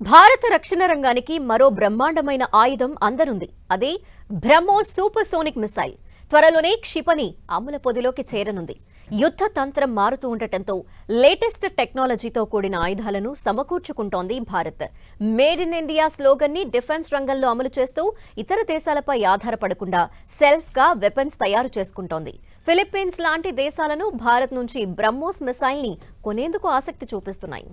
భారత రక్షణ రంగానికి మరో బ్రహ్మాండమైన ఆయుధం అందనుంది. అదే బ్రహ్మోస్ సూపర్సోనిక్ మిసైల్ త్వరలోనే క్షిపణి అమల పొదిలోకి చేరనుంది. యుద్ధ తంత్రం మారుతూ ఉండటంతో లేటెస్ట్ టెక్నాలజీతో కూడిన ఆయుధాలను సమకూర్చుకుంటోంది భారత్. మేడ్ ఇన్ ఇండియా స్లోగన్ని డిఫెన్స్ రంగంలో అమలు చేస్తూ ఇతర దేశాలపై ఆధారపడకుండా సెల్ఫ్గా వెపన్స్ తయారు చేసుకుంటోంది. ఫిలిప్పీన్స్ లాంటి దేశాలను భారత్ నుంచి బ్రహ్మోస్ మిసైల్ని కొనేందుకు ఆసక్తి చూపిస్తున్నాయి.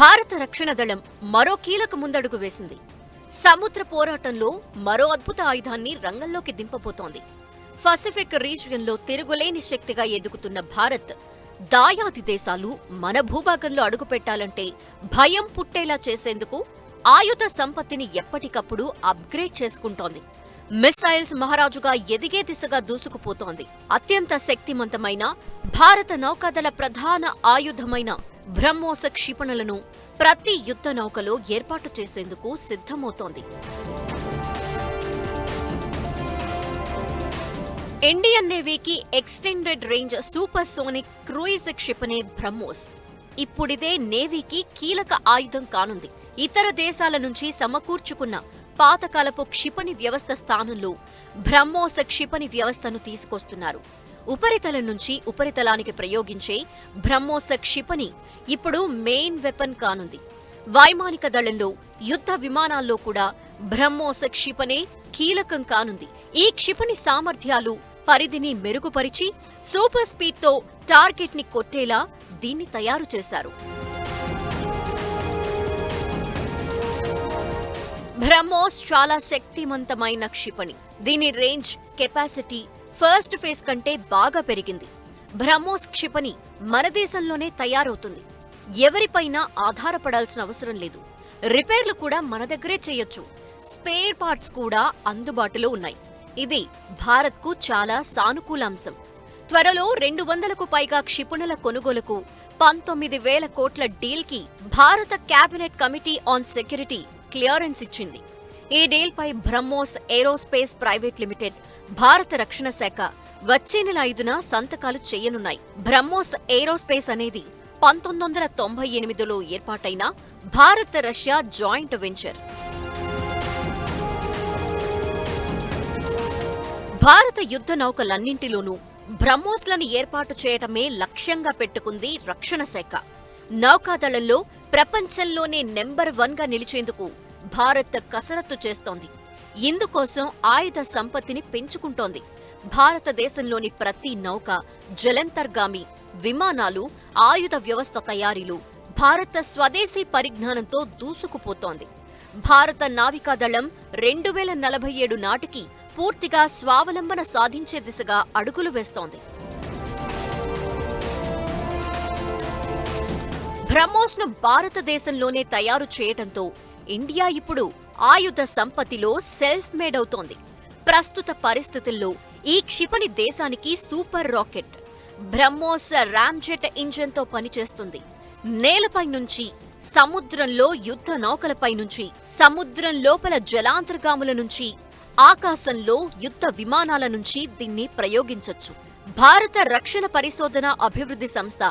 భారత రక్షణ దళం మరో కీలక ముందడుగు వేసింది. సముద్ర పోరాటంలో మరో అద్భుత ఆయుధాన్ని రంగంలోకి దింపబోతోంది. పసిఫిక్ రీజియన్లో తిరుగులేని శక్తిగా ఎదుగుతున్న భారత్ దాయాది దేశాలు మన భూభాగంలో అడుగుపెట్టాలంటే భయం పుట్టేలా చేసేందుకు ఆయుధ సంపత్తిని ఎప్పటికప్పుడు అప్గ్రేడ్ చేసుకుంటోంది. మిస్సైల్స్ మహారాజుగా ఎదిగే దిశగా దూసుకుపోతోంది. అత్యంత శక్తివంతమైన భారత నౌకాదళ ప్రధాన ఆయుధమైన బ్రహ్మోస క్షిపణులను ప్రతి యుద్ధ నౌకలో ఏర్పాటు చేసేందుకు సిద్ధమవుతోంది. ఇండియన్ నేవీకి extended range supersonic cruise క్షిపణి బ్రహ్మోస్. ఇప్పుడిదే నేవీకి కీలక ఆయుధం కానుంది. ఇతర దేశాల నుంచి సమకూర్చుకున్న పాతకాలపు క్షిపణి వ్యవస్థ స్థానంలో బ్రహ్మోస క్షిపణి వ్యవస్థను తీసుకొస్తున్నారు. ఉపరితలం నుంచి ఉపరితలానికి ప్రయోగించే బ్రహ్మోస క్షిపణి ఇప్పుడు మెయిన్ వెపన్ కానుంది. వైమానిక దళంలో యుద్ధ విమానాల్లో కూడా బ్రహ్మోస క్షిపణే కీలకం కానుంది. ఈ క్షిపణి సామర్థ్యాలు పరిధిని మెరుగుపరిచి సూపర్ స్పీడ్తో టార్గెట్ని కొట్టేలా దీన్ని తయారు చేశారు. బ్రహ్మోస్ చాలా శక్తివంతమైన క్షిపణి. దీని రేంజ్ కెపాసిటీ ఫస్ట్ ఫేజ్ కంటే బాగా పెరిగింది. బ్రహ్మోస్ క్షిపణి మన దేశంలోనే తయారవుతుంది. ఎవరిపైనా ఆధారపడాల్సిన అవసరం లేదు. రిపేర్లు కూడా మన దగ్గరే చేయొచ్చు. స్పేర్ పార్ట్స్ కూడా అందుబాటులో ఉన్నాయి. ఇది భారత్కు చాలా సానుకూల అంశం త్వరలో రెండు వందలకు పైగా క్షిపణుల కొనుగోలుకు పంతొమ్మిది వేల కోట్ల డీల్కి భారత cabinet committee on security clearance ఇచ్చింది. ఈ డీల్పై బ్రహ్మోస్ ఏరోస్పేస్ ప్రైవేట్ లిమిటెడ్ భారత రక్షణ శాఖ వచ్చే నెల ఐదున సంతకాలు చేయనున్నాయి. బ్రహ్మోస్ ఏరోస్పేస్ అనేది పంతొమ్మిది వందల తొంభై ఎనిమిదిలో ఏర్పాటైన భారత రష్యా జాయింట్ వెంచర్. భారత యుద్ధ నౌకలన్నింటిలోనూ బ్రహ్మోస్లను ఏర్పాటు చేయటమే లక్ష్యంగా పెట్టుకుంది రక్షణ శాఖ. నౌకాదళంలో ప్రపంచంలోనే నెంబర్ వన్గా నిలిచేందుకు భారత్ కసరత్తు చేస్తోంది. ఇందుకోసం ఆయుధ సంపత్తిని పెంచుకుంటోంది. భారతదేశంలోని ప్రతి నౌక జలంతర్గామి విమానాలు ఆయుధ వ్యవస్థ తయారీలు భారత స్వదేశీ పరిజ్ఞానంతో దూసుకుపోతోంది. భారత నావికాదళం రెండు వేల నలభై ఏడు నాటికి పూర్తిగా స్వావలంబన సాధించే దిశగా అడుగులు వేస్తోంది. బ్రహ్మోస్ను భారతదేశంలోనే తయారు చేయటంతో ఇండియా ఇప్పుడు ఆయుధ సంపత్తిలో సెల్ఫ్ మేడ్ అవుతోంది ప్రస్తుత పరిస్థితుల్లో ఈ క్షిపణి దేశానికి సూపర్ రాకెట్. బ్రహ్మోస్ రామ్జెట్ ఇంజన్తో పనిచేస్తుంది. నేలపై నుంచి సముద్రంలో యుద్ధ నౌకలపై నుంచి సముద్రం లోపల జలాంతర్గాముల నుంచి ఆకాశంలో యుద్ధ విమానాల నుంచి దీన్ని ప్రయోగించొచ్చు. భారత రక్షణ పరిశోధన అభివృద్ధి సంస్థ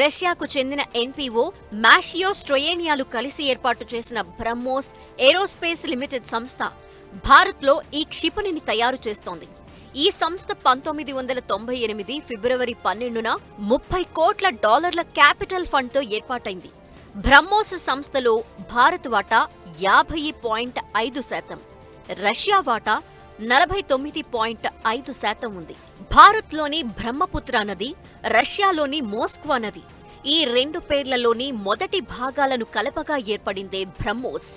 రష్యాకు చెందిన ఎన్పిఓ మాషియో స్ట్రొయేనియాలు కలిసి ఏర్పాటు చేసిన బ్రహ్మోస్ ఏరోస్పేస్ లిమిటెడ్ సంస్థ భారత్లో ఈ క్షిపణిని తయారు చేస్తోంది. ఈ సంస్థ పంతొమ్మిది వందల తొంభై ఎనిమిది ఫిబ్రవరి పన్నెండున ముప్పై కోట్ల డాలర్ల క్యాపిటల్ ఫండ్తో ఏర్పాటైంది. బ్రహ్మోస్ సంస్థలో భారత్ వాటా యాభై పాయింట్ ఐదు శాతం రష్యా వాటా నలభై తొమ్మిది పాయింట్ ఐదు శాతం ఉంది. భారత్లోని బ్రహ్మపుత్ర నది రష్యాలోని మోస్క్వా నది. ఈ రెండు పేర్లలోని మొదటి భాగాలను కలపగా ఏర్పడిందే బ్రహ్మోస్.